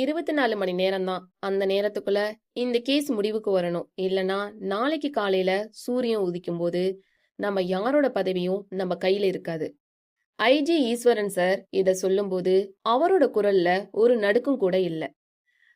இருபத்தி நாலு மணி நேரம்தான். அந்த நேரத்துக்குள்ள இந்த கேஸ் முடிவுக்கு வரணும். இல்லனா நாளைக்கு காலையில சூரியன் உதிக்கும் போது நம்ம யாரோட பதவியும் நம்ம கையில இருக்காது. ஐஜி ஈஸ்வரன் சார் இத சொல்லும்போது அவரோட குரல்ல ஒரு நடுக்கும் கூட இல்ல.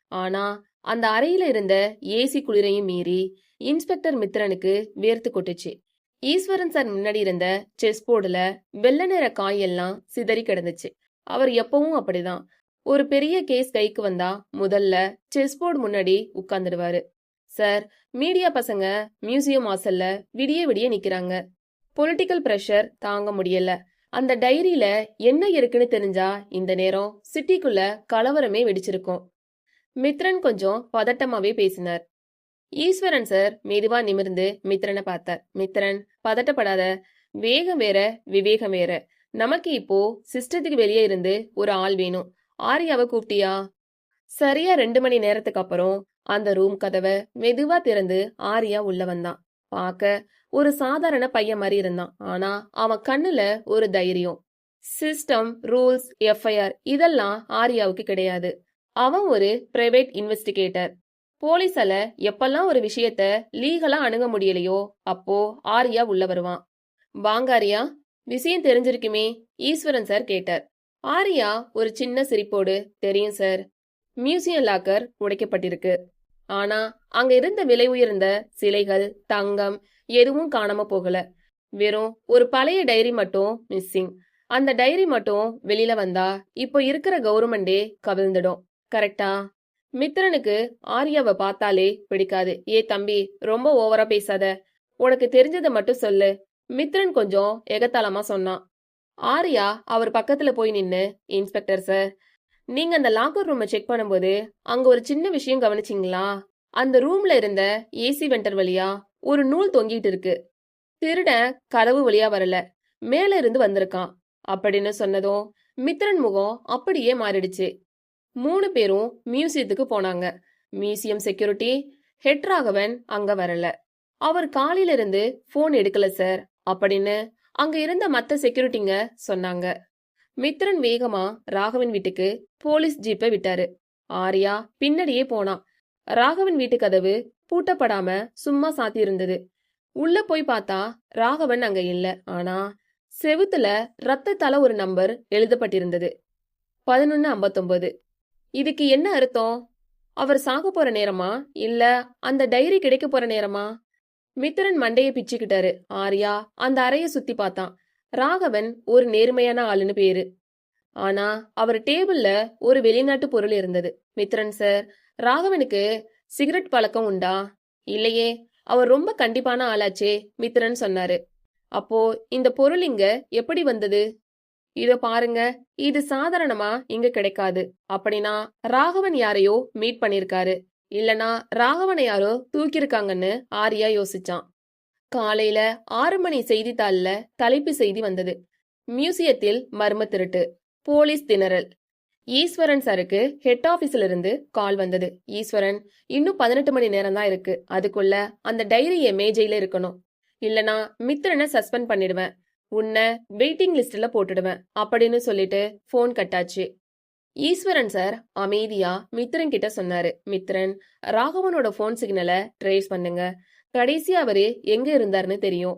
ஆனா அந்த அறையில இருந்த ஏசி குளிரையும் மீறி இன்ஸ்பெக்டர் மித்ரனுக்கு வேர்த்து கொட்டுச்சு. ஈஸ்வரன் சார் முன்னாடி இருந்த செஸ் போர்டுல வெள்ளை நிற காயெல்லாம் சிதறி கிடந்துச்சு. அவர் எப்பவும் அப்படிதான். ஒரு பெரிய கேஸ் கைக்கு வந்தா முதல்ல செஸ் போர்டு முன்னாடி உட்கார்ந்துடுவாரு. சார் மீடியா பசங்க மியூசியம் வாசல்ல விடிய விடிய நிக்கிறாங்க. பொலிட்டிக்கல் பிரஷர் தாங்க முடியல. அந்த டைரியில என்ன இருக்குன்னு தெரிஞ்சா இந்த நேரம் சிட்டிக்குள்ள கலவரமே வெடிச்சிருக்கும். மித்ரன் கொஞ்சம் பதட்டமாவே பேசினார். ஈஸ்வரன் சார் மெதுவா நிமிர்ந்து மித்ரனை பார்த்தார். மித்ரன் பதட்டப்படாத. வேகம் வேற விவேகம் வேற. நமக்கு இப்போ சிஸ்டத்துக்கு வெளியே இருந்து ஒரு ஆள் வேணும். ஆரியாவை கூப்பிட்டியா? சரியா ரெண்டு மணி நேரத்துக்கு அப்புறம் அந்த ரூம் கதவை மெதுவா திறந்து ஆரியா உள்ள வந்தான். பார்க்க ஒரு சாதாரண பையன் மாதிரி இருந்தான். ஆனா அவன் கண்ணுல ஒரு தைரியம். சிஸ்டம் ரூல்ஸ் எஃப்ஐஆர் இதெல்லாம் ஆரியாவுக்கு கிடையாது. அவன் ஒரு பிரைவேட் இன்வெஸ்டிகேட்டர் போலீஸால எப்பெல்லாம் ஒரு விஷயத்த லீகலா அணுக முடியலையோ அப்போ ஆரியா உள்ள வருவான். வாங்க ஆரியா விஷயம் தெரிஞ்சிருக்குமே ஈஸ்வரன் சார் கேட்டார். ஆரியா ஒரு சின்ன சிரிப்போடு தெரியும் சார். Museum locker உடைக்கப்பட்டிருக்கு. ஆனா அங்க இருந்த விலை உயர்ந்த சிலைகள் தங்கம் எதுவும் காணாம போகல. வெறும் ஒரு பழைய டைரி மட்டும் மிஸ்ஸிங். அந்த டைரி மட்டும் வெளியில வந்தா இப்போ இருக்கிற கவர்மெண்டே கவிழ்ந்துடும். கரெக்டா? மித்ரனுக்கு ஆரியாவை பார்த்தாலே பிடிக்காது. ஏ தம்பி ரொம்ப ஓவரா பேசாத. உனக்கு தெரிஞ்சதை மட்டும் சொல்லு. மித்ரன் கொஞ்சம் எகத்தாளமா சொன்னான். ஆரியா அவர் பக்கத்துல போய் நின்னு இன்ஸ்பெக்டர் சார் நீங்க அந்த லாக்கர் ரூமை செக் பண்ணும்போது அங்க ஒரு சின்ன விஷயம் கவனிச்சிங்களா? அந்த ரூம்ல இருந்த ஏசி வெண்டர் வழியா ஒரு நூல் தொங்கிட்டு இருக்கு. திருடன் கதவு வழியா வரல. மேல இருந்து வந்திருக்கான். அப்படின்னு சொன்னதும் மித்ரன் முகம் அப்படியே மாறிடுச்சு. மூணு பேரும் மியூசியத்துக்கு போனாங்க. மியூசியம் செக்யூரிட்டி ஹெட் ராகவன் அங்க வரல. அவர் காலையில இருந்து போன் எடுக்கல சார் அப்படின்னு அங்க இருந்த மத்த செக்யூரிட்டிங்க சொன்னாங்க. மித்ரன் வேகமா ராகவன் வீட்டுக்கு போலீஸ் ஜீப்பை விட்டாரு. ஆர்யா பின்னாடியே போனான். ராகவன் வீட்டு கதவு பூட்டப்படாம சும்மா சாத்தியிருந்தது. உள்ள போய் பார்த்தா ராகவன் அங்க இல்ல. ஆனா செவுத்துல ரத்தத்தால ஒரு நம்பர் எழுதப்பட்டிருந்தது. பதினொன்னு ஐம்பத்தொன்பது இதுக்கு என்ன அர்த்தம்? அவர் சாக போற நேரமா? இல்ல அந்த டைரி கிடைக்க போற நேரமா? மித்திரன் மண்டைய பிச்சுக்கிட்டாரு. ஆர்யா அந்த அறைய சுத்தி பார்த்தான். ராகவன் ஒரு நேர்மையான ஆளுன்னு பேரு. ஆனா அவர் டேபிள்ல ஒரு வெளிநாட்டு பொருள் இருந்தது. மித்ரன் சார் ராகவனுக்கு சிகரெட் பழக்கம் உண்டா? இல்லையே அவர் ரொம்ப கண்டிப்பான ஆளாச்சே மித்ரன் சொன்னாரு. அப்போ இந்த பொருள் இங்க எப்படி வந்தது? இதோ பாருங்க இது சாதாரணமா இங்க கிடைக்காது. அப்படின்னா ராகவன் யாரையோ மீட் பண்ணிருக்காரு. இல்லனா ராகவனை யாரோ தூக்கியிருக்காங்கன்னு ஆரியா யோசிச்சான். காலையில ஆறு மணி செய்தித்தாள்ல தலைப்பு செய்தி வந்தது. மியூசியத்தில் மர்ம திருட்டு போலீஸ் திணறல். ஈஸ்வரன் சாருக்கு ஹெட் ஆபீஸ்ல இருந்து கால் வந்தது. ஈஸ்வரன் இன்னும் பதினெட்டு மணி நேரம் தான் இருக்கு. அதுக்குள்ள அந்த டைரிய மேஜையில இருக்கணும். இல்லனா மித்திரனை சஸ்பெண்ட் பண்ணிடுவேன். உன்னை வெயிட்டிங் லிஸ்ட்ல போட்டுடுவேன். அப்படின்னு சொல்லிட்டு ஃபோன் கட்டாச்சு. ஈஸ்வரன் சார் அமைதியா மித்ரன் கிட்ட சொன்னாரு. மித்ரன் ராகவனோட ஃபோன் சிக்னலை ட்ரேஸ் பண்ணுங்க. கடைசி அவரு எங்க இருந்தாருன்னு தெரியும்.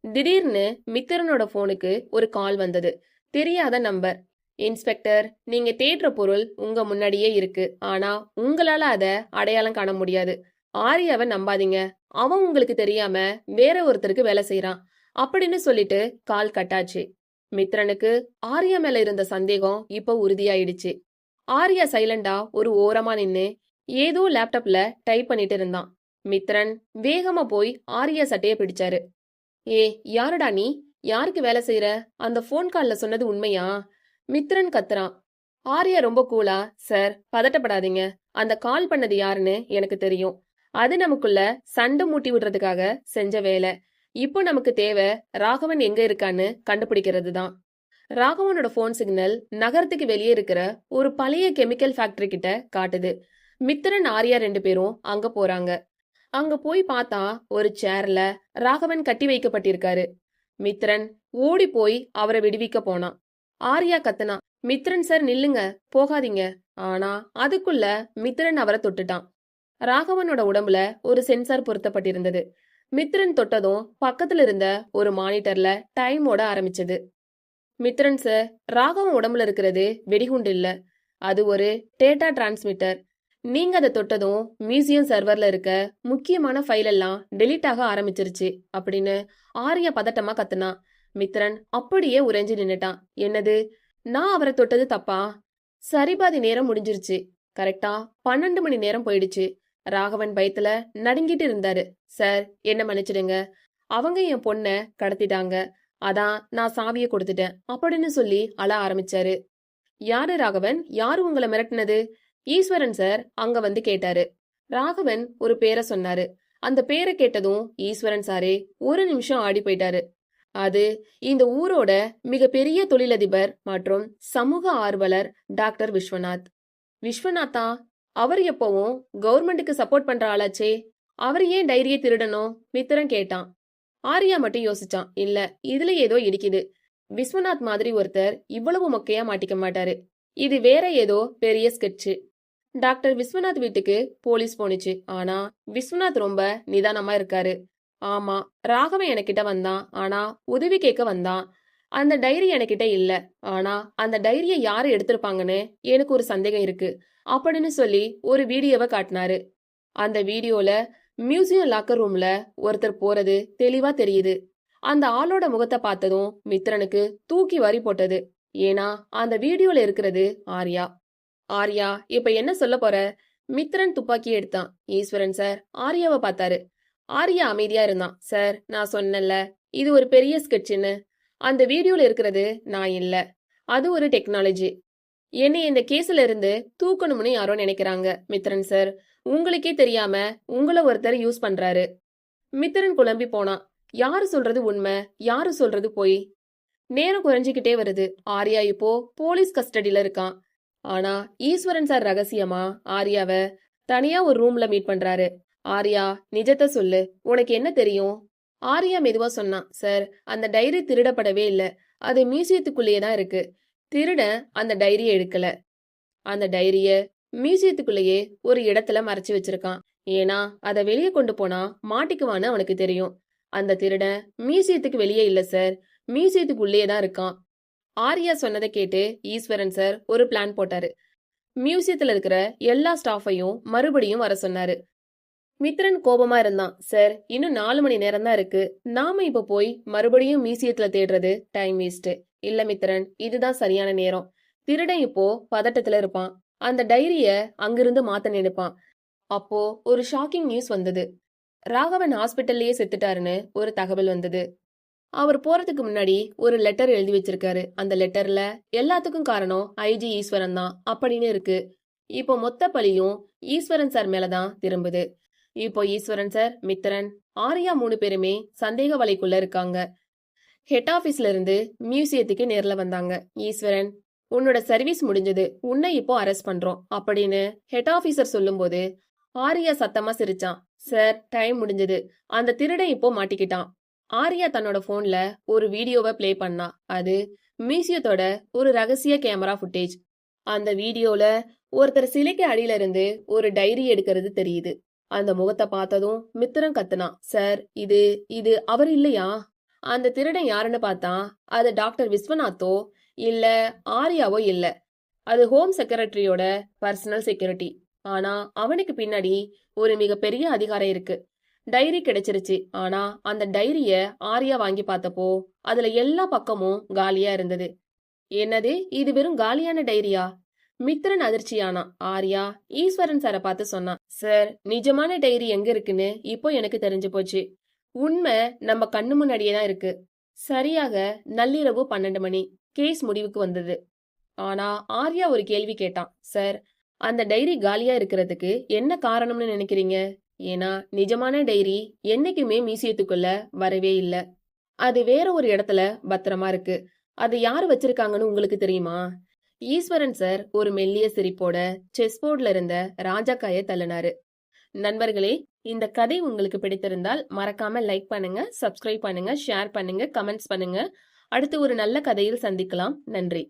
திடீர்னு மித்திரனோட போனுக்கு ஒரு கால் வந்தது. தெரியாத நம்பர் இன்ஸ்பெக்டர் நீங்க தேடுற பொருள் உங்க முன்னாடியே இருக்கு. ஆனா உங்களால அத அடையாளம் காண முடியாது. ஆரியாவை நம்பாதீங்க. அவன் உங்களுக்கு தெரியாம வேற ஒருத்தருக்கு வேலை செய்யறான் அப்படின்னு சொல்லிட்டு கால் கட்டாச்சு மித்ரனுக்கு ஆர்யா மேல இருந்த சந்தேகம் இப்ப உறுதியாயிடுச்சு. ஆர்யா சைலண்டா ஒரு ஓரமா நின்னு ஏதோ லேப்டாப்ல டைப் பண்ணிட்டு இருந்தான். மித்ரன் வேகமா போய் ஆர்யா சட்டைய பிடிச்சாரு. ஏ யாருடா நீ? யாருக்கு வேலை செய்யற அந்த ஃபோன் கால்ல சொன்னது உண்மையா? மித்ரன் கத்துறான். ஆர்யா ரொம்ப கூலா சார் பதட்டப்படாதீங்க. அந்த கால் பண்ணது யாருன்னு எனக்கு தெரியும். அது நமக்குள்ள சண்டை மூட்டி விடுறதுக்காக செஞ்ச வேலை. இப்போ நமக்கு தேவை ராகவன் எங்க இருக்கான்னு கண்டுபிடிக்கிறது தான் ராகவனோட ஃபோன் சிக்னல் நகரத்துக்கு வெளியே இருக்கிற ஒரு பழைய கெமிக்கல் ஃபேக்டரி கிட்ட காட்டுது. மித்திரன் ஆர்யா ரெண்டு பேரும் அங்க போறாங்க. அங்க போய் பார்த்தா ஒரு சேர்ல ராகவன் கட்டி வைக்கப்பட்டிருக்காரு. மித்ரன் ஓடி போய் அவரை விடுவிக்க போனான். ஆர்யா கத்துனா மித்ரன் சார் நில்லுங்க போகாதீங்க. ஆனா அதுக்குள்ள மித்திரன் அவரை தொட்டுட்டான். ராகவனோட உடம்புல ஒரு சென்சார் பொருத்தப்பட்டிருந்தது. மித்ரன் தொட்டதும் பக்கத்துல இருந்த ஒரு மானிட்டர்ல டைம் ஓட ஆரம்பிச்சது. மித்ரன் சார் ராகவன் உடம்புல இருக்கிறது வெடிகுண்டு இல்ல. அது ஒரு டேட்டா டிரான்ஸ்மிட்டர் நீங்க அதை தொட்டதும் மியூசியம் சர்வர்ல இருக்க முக்கியமான ஃபைல் எல்லாம் டெலீட் ஆக ஆரம்பிச்சிருச்சு அப்படின்னு ஆரிய பதட்டமா கத்துனான் மித்ரன் அப்படியே உறைஞ்சு நின்னுட்டான். என்னது? நான் அவரை தொட்டது தப்பா? சரிபாதி நேரம் முடிஞ்சிருச்சு. கரெக்டா பன்னெண்டு மணி நேரம் போயிடுச்சு. ராகவன் பயத்துல நடுங்கிட்டு இருந்தாரு. சார் என்ன மன்னிச்சிடுங்க. அவங்க என் பொண்ண கடத்திட்டாங்க. அதான் நான் சாவியை கொடுத்துட்டேன் அப்படின்னு சொல்லி அழ ஆரம்பிச்சாரு. யாரு ராகவன்? யாரு உங்களை மிரட்டினது? ஈஸ்வரன் சார் அங்க வந்து கேட்டாரு. ராகவன் ஒரு பேரை சொன்னாரு. அந்த பேரை கேட்டதும் ஈஸ்வரன் சாரே ஒரு நிமிஷம் ஆடி போயிட்டாரு. அது இந்த ஊரோட மிகப்பெரிய தொழிலதிபர் மற்றும் சமூக ஆர்வலர் டாக்டர் விஸ்வநாத். விஸ்வநாத்தா அவர் எப்பவும் கவர்மெண்ட்டுக்கு சப்போர்ட் பண்ற ஆளாச்சே. அவர் ஏன் டைரியை திருடணும்? மித்திரன் கேட்டான். ஆரியா மட்டும் யோசிச்சான். இல்ல இதுல ஏதோ இடிக்குது. விஸ்வநாத் மாதிரி ஒருத்தர் இவ்வளவு மொக்கையா மாட்டிக்க மாட்டாரு. இது வேற ஏதோ பெரிய ஸ்கெட்சு டாக்டர் விஸ்வநாத் வீட்டுக்கு போலீஸ் போனுச்சு ஆனா விஸ்வநாத் ரொம்ப நிதானமா இருக்காரு. ஆமா ராகவன் எனக்கிட்ட வந்தான். ஆனா உதவி கேட்க வந்தான். அந்த டைரி எனக்கிட்ட இல்ல. ஆனா அந்த டைரியை யாரு எடுத்திருப்பாங்கன்னு எனக்கு ஒரு சந்தேகம் இருக்கு. அப்படின்னு சொல்லி ஒரு வீடியோவை காட்டினாரு. அந்த வீடியோல மியூசியம் லாக்கர் ரூம்ல ஒருத்தர் போறது தெளிவா தெரியுது. அந்த ஆளோட முகத்தை பார்த்ததும் மித்ரனுக்கு தூக்கி வரி போட்டது. ஏன்னா அந்த வீடியோல இருக்கிறது ஆர்யா. ஆர்யா இப்ப என்ன சொல்ல போற? மித்ரன் துப்பாக்கி எடுத்தான். ஈஸ்வரன் சார் ஆர்யாவை பார்த்தாரு. ஆர்யா அமைதியா இருந்தான். சார் நான் சொன்னேன்ல இது ஒரு பெரிய ஸ்கெட்சுன்னு அந்த வீடியோல இருக்கிறது நான் இல்ல. அது ஒரு டெக்னாலஜி என்னை இந்த கேஸ்ல இருந்து தூக்கணும்னு யாரோ நினைக்கிறாங்க மித்ரன் சார் உங்களுக்கே தெரியாம உங்களை ஒருத்தர் யூஸ் பண்றாரு. மித்திரன் குழம்பி போனான் யாரு சொல்றது உண்மை? யாரு சொல்றது போய்? நேரம் குறைஞ்சிக்கிட்டே வருது. ஆர்யா இப்போ போலீஸ் கஸ்டடியில இருக்கான். ஆனா ஈஸ்வரன் சார் ரகசியமா? ஆர்யாவ தனியா ஒரு ரூம்ல மீட் பண்றாரு. ஆர்யா நிஜத்தை சொல்லு உனக்கு என்ன தெரியும்? ஆர்யா மெதுவா சொன்னான் சார் அந்த டைரி திருடப்படவே இல்லை. அது மியூசியத்துக்குள்ளேயே தான் இருக்கு. திருடன் அந்த டைரியை எடுக்கல. அந்த டைரிய மியூசியத்துக்குள்ளேயே ஒரு இடத்துல மறைச்சு வச்சிருக்கான். ஏன்னா அதை வெளியே கொண்டு போனா மாட்டிக்குவான்னு அவனுக்கு தெரியும். அந்த திருடன் மியூசியத்துக்கு வெளியே இல்ல சார். மியூசியத்துக்குள்ளேயே தான் இருக்கான். ஆர்யா சொன்னதை கேட்டு ஈஸ்வரன் சார் ஒரு பிளான் போட்டாரு. மியூசியத்துல இருக்கிற எல்லா ஸ்டாஃபையும் மறுபடியும் வர சொன்னாரு. மித்ரன் கோபமா இருந்தான். சார் இன்னும் நாலு மணி நேரம் தான் இருக்கு. நாம இப்ப போய் மறுபடியும் மியூசியத்துல தேடுறது டைம் வேஸ்ட் இல்ல மித்திரன் இதுதான் சரியான நேரம். திருடன் இப்போ பதட்டத்துல இருப்பான். அந்த டைரிய அங்கிருந்து மாத்த நினைப்பான். அப்போ ஒரு ஷாக்கிங் நியூஸ் வந்தது. ராகவன் ஹாஸ்பிட்டல்லயே செத்துட்டாருன்னு ஒரு தகவல் வந்தது. அவர் போறதுக்கு முன்னாடி ஒரு லெட்டர் எழுதி வச்சிருக்காரு. அந்த லெட்டர்ல எல்லாத்துக்கும் காரணம் ஐஜி ஈஸ்வரன் தான் அப்படின்னு இருக்கு. இப்போ மொத்த பழியும் ஈஸ்வரன் சார் மேலதான் திரும்புது. இப்போ ஈஸ்வரன் சார் மித்திரன் ஆர்யா மூணு பேருமே சந்தேக வலைக்குள்ள இருக்காங்க. ஹெட் ஆபீஸ்ல இருந்து மியூசியத்துக்கு நேர்ல வந்தாங்க. ஈஸ்வரன் உன்னோட சர்வீஸ் முடிஞ்சது. உன்னை இப்போ அரெஸ்ட் பண்றோம். அப்படின்னு ஹெட் ஆபீசர் சொல்லும்போது ஆரியா சத்தமா சிரிச்சான். சார் டைம் முடிஞ்சது. அந்த திருடன் இப்போ மாட்டிக்கிட்டான். ஆரியா தன்னோட போன்ல ஒரு வீடியோவை ப்ளே பண்ணா. அது மியூசியத்தோட ஒரு ரகசிய கேமரா ஃபுட்டேஜ் அந்த வீடியோல ஒருத்தர் சிலைக்கு அடியில இருந்து ஒரு டைரி எடுக்கிறது தெரியுது. அந்த முகத்தை பார்த்ததும் மித்திரம் கத்துனான். சார் இது இது அவர் இல்லையா? அந்த திருடன் யாருன்னு பார்த்தா அது டாக்டர் விஸ்வநாத்தோ இல்ல ஆர்யாவோ இல்ல. அது ஹோம் செக்ரட்டரியோட பர்சனல் செக்யூரிட்டி. ஆனா அவனுக்கு பின்னாடி ஒரு மிகப்பெரிய அதிகாரம் இருக்கு. டைரி கிடைச்சிருச்சு. ஆனா அந்த டைரிய ஆர்யா வாங்கி பார்த்தப்போ அதுல எல்லா பக்கமும் காலியா இருந்தது. என்னது? இது வெறும் காலியான டைரியா? மித்ரன் அதிர்ச்சியானா ஆர்யா ஈஸ்வரன் சாரை பார்த்து சொன்னான் சார் நிஜமான டைரி எங்க இருக்குன்னு இப்போ எனக்கு தெரிஞ்சு போச்சு. உண்மை நம்ம கண்ணு முன்னாடியே தான் இருக்கு. சரியாக நள்ளிரவு பன்னெண்டு மணி. கேஸ் முடிவுக்கு வந்தது. ஆனா ஆர்யா ஒரு கேள்வி கேட்டான். சார் அந்த டைரி காலியா இருக்கிறதுக்கு என்ன காரணம்னு நினைக்கிறீங்க? ஏன்னா நிஜமான டைரி என்னைக்குமே மியூசியத்துக்குள்ள வரவே இல்ல. அது வேற ஒரு இடத்துல பத்திரமா இருக்கு. அது யார் வச்சிருக்காங்கன்னு உங்களுக்கு தெரியுமா? ஈஸ்வரன் சார் ஒரு மெல்லிய சிரிப்போட செஸ் போர்ட்ல இருந்த ராஜாக்காய தள்ளினாரு. நண்பர்களே இந்த கதை உங்களுக்கு பிடித்திருந்தால் மறக்காம லைக் பண்ணுங்க சப்ஸ்கிரைப் பண்ணுங்க ஷேர் பண்ணுங்க கமெண்ட்ஸ் பண்ணுங்க. அடுத்து ஒரு நல்ல கதையில் சந்திக்கலாம். நன்றி.